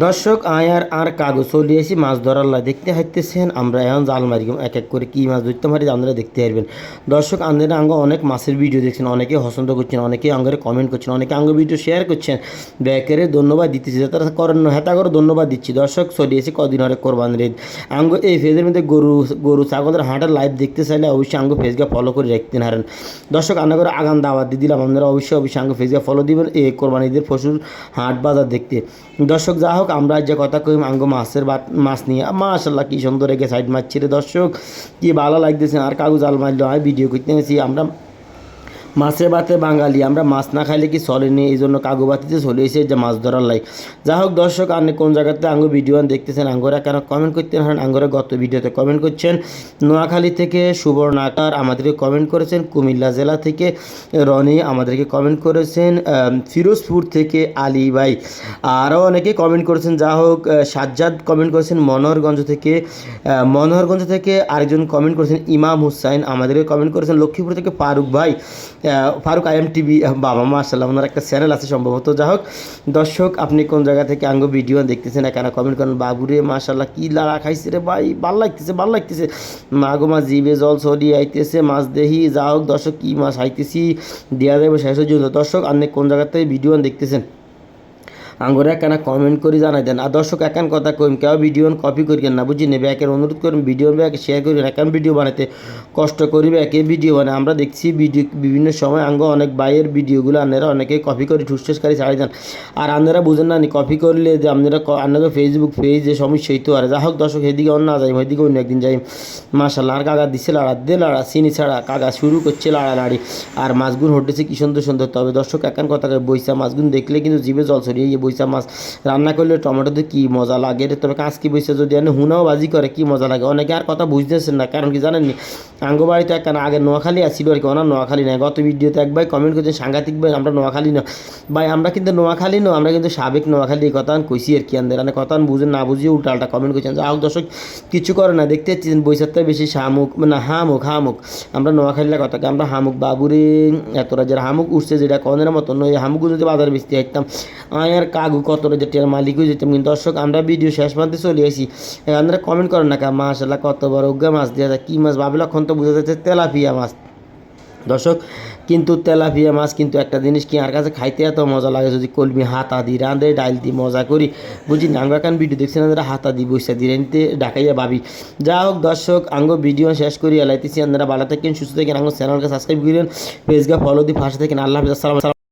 দর্শক, আয়ার আর কাগজ চলে এসে মাছ ধরার লাই দেখতে হাইতেছেন। আমরা এখন জাল মারি এক এক করে কী মাছ ধরতে পারি আপনারা দেখতে পারবেন। দর্শক আপনারা আঙ্গ অনেক মাছের ভিডিও দেখছেন, অনেকে পছন্দ করছেন, অনেকে আঙ্গরে কমেন্ট করছেন, অনেকে আঙ্গ ভিডিও শেয়ার করছেন। ব্যাকেরে ধন্যবাদ দিতেছি তারা করেন হেতা করে ধন্যবাদ দিচ্ছি। দর্শক, চলে এসে কদিন হরে কোরবান রেদ আঙ্গ এই ফেজের মধ্যে গরু গরু, ছাগলের হাঁটার লাইভ দেখতে চাইলে অবশ্যই আঙ্গ ফেসকে ফলো করে রাখতে হারেন দর্শক আন্না করে আগাম দাওয়াত দিয়ে দিলাম, আপনারা অবশ্যই অবশ্যই আঙ্গ ফেসকে ফলো দিবেন, এই কোরবানিদের পশুর হাট বাজার দেখতে। দর্শক, যা হোক, আমরা যে কথা কই আঙ্গ মাছের বাত মাছ নিয়ে মাশাল্লাহ কি সুন্দর রেখে সাইড মারছি রে দর্শক, কি ভালো লাগতেছে, আর কাগজ আল মারলো আমি ভিডিও করতে আমরা মাছের বাতে বাঙালি, আমরা মাছ না খাইলে কি চলেনি এই জন্য কাগু বাতিতে চলে এসে যে মাছ ধরার লাই। যা হোক দর্শক, আপনি কোন জায়গাতে আঙ্গু ভিডিও দেখতেছেন আঙ্গরা কেন কমেন্ট করতে হারেন আঙ্গরা গত ভিডিওতে কমেন্ট করছেন, নোয়াখালী থেকে সুবর্ণ আকার আমাদেরকে কমেন্ট করেছেন, কুমিল্লা জেলা থেকে রনি আমাদেরকে কমেন্ট করেছেন ফিরোজপুর থেকে আলী ভাই। আরও অনেকে কমেন্ট করেছেন, যা হোক সাজ্জাদ কমেন্ট করেছেন, মনোহরগঞ্জ থেকে মনোহরগঞ্জ থেকে আরেকজন কমেন্ট করেছেন, ইমাম হুসাইন আমাদেরকে কমেন্ট করেছেন, লক্ষ্মীপুর থেকে ফারুক ভাই। ফারুক আই এম টিভি বাবা মাশাল্লাহ ওনার একটা চ্যানেল আছে সম্ভবত। যা হোক, দর্শক, আপনি কোন জায়গা থেকে আঙ্গ ভিডিও দেখতেছেন এখানে কমেন্ট করেন। বাবুরে মাশাল্লাহ কী লাড়া খাইছে রে ভাই, ভালো লাগতেছে ভালো লাগতেছে। মা গো, মা জিবে জল সরি আইতেছে, মাছ দেহি যা হোক, দর্শক, কী মাছ আইতেছি দেওয়া যাবে শেষ পর্যন্ত দর্শক, আপনি কোন জায়গা থেকে ভিডিও দেখতেছেন? আঙ্গুরে একখানা কমেন্ট করে জানাই দেন। আর দর্শক, একান কথা কইম, কেউ ভিডিও কপি করিবেন না বুঝি নেবে একের অনুরোধ করুন ভিডিও ব্যাগ শেয়ার করিবেন, একান ভিডিও বানাতে কষ্ট করিবে, একে ভিডিও বানায়। আমরা দেখছি ভিডিও বিভিন্ন সময় আঙ্গ অনেক বাইয়ের ভিডিওগুলো আপনারা অনেকে কপি করে ঠুসঠুসকারী ছাড়াই যান আর আপনারা বুঝেন না কপি করলে যে আপনারা আপনাদের ফেসবুক পেজে সমস্যা হইতে পারে। যা হোক দর্শক, এদিকে অন্য না যাই ওইদিকে অন্য একদিন যাই। মাসাল্লাহ আর কাকা দিচ্ছে লাড়া, দে লাড়া, চিনি ছাড়া। কাকা শুরু করছে লাড়ালাড়ি। আর মাছগুন হটেছে কি সুন্দর সুন্দর। তবে দর্শক, একান কথা বৈশা মাছগুন দেখলে কিন্তু জীবে জল ছড়িয়ে এই বৈশা মাছ। রান্না করলে টমেটো দিয়ে কী মজা লাগে রে তবে কাঁচকি বৈশা যদি এনে হুনাও বাজি করে কি মজা লাগে? অনেকে আর কথা বুঝতেছেন না কারণ কি জানেননি? আঙ্গো বাড়িতে একখানা আগে নোয়াখালী আসছিল আর কি ওনার নোয়াখালী নাই। গত ভিডিওতে এক ভাই কমেন্ট করছেন সাংঘাতিক ভাই, আমরা নোয়াখালী না। ভাই, আমরা কিন্তু নোয়াখালী না, আমরা কিন্তু সাবেক নোয়াখালী। এই কথা কইছি আর কি আমাদের মানে কথা বুঝেন না বুঝিয়ে উল্টা আল্টা কমেন্ট করছেন যা হোক দর্শক, কিছু করে না, দেখতে পাচ্ছেন বৈশাখটা বেশি শামুক মানে হামুক হামুক। আমরা নোয়াখালীর কথাকে আমরা হামুক বাবুরে এতটা যারা হামুক উঠছে যেটা কনের মতন। ওই হামুক যদি বাজারে বেচতে একদম আয়ার কাগু কতটা যেটার মালিকও যেতাম। কিন্তু দর্শক, আমরা ভিডিও শেষ প্রান্তে চলে আসি। আপনারা কমেন্ট করেন না কা মাশাল্লাহ কত বড় উগ্গা মাছ যায়। কী মাছ? ভাবলে এখন তো বোঝা যাচ্ছে তেলাপিয়া মাছ। দর্শক, কিন্তু তেলাপিয়া মাছ কিন্তু একটা জিনিস কি আর কাছে খাইতে এত মজা লাগে যদি কলমি হাতা দি রাঁধে, ডাইল দি মজা করি। বুঝি নাঙ্গা কান ভিডিও দেখছেন আপনারা? হাতা দি বসে দি রেনতে ডাকাইয়া ভাবি যা হোক দর্শক, আঙ্গ ভিডিও শেষ করি। এলাইতেছি, আপনারা ভালো থাকেন, সুস্থ থাকেন। আঙ্গ চ্যানেলকে সাবস্ক্রাইব করেন পেজকে ফলো দি ফাঁসে থাকেন। আল্লাহ হাফিজ, আসসালাম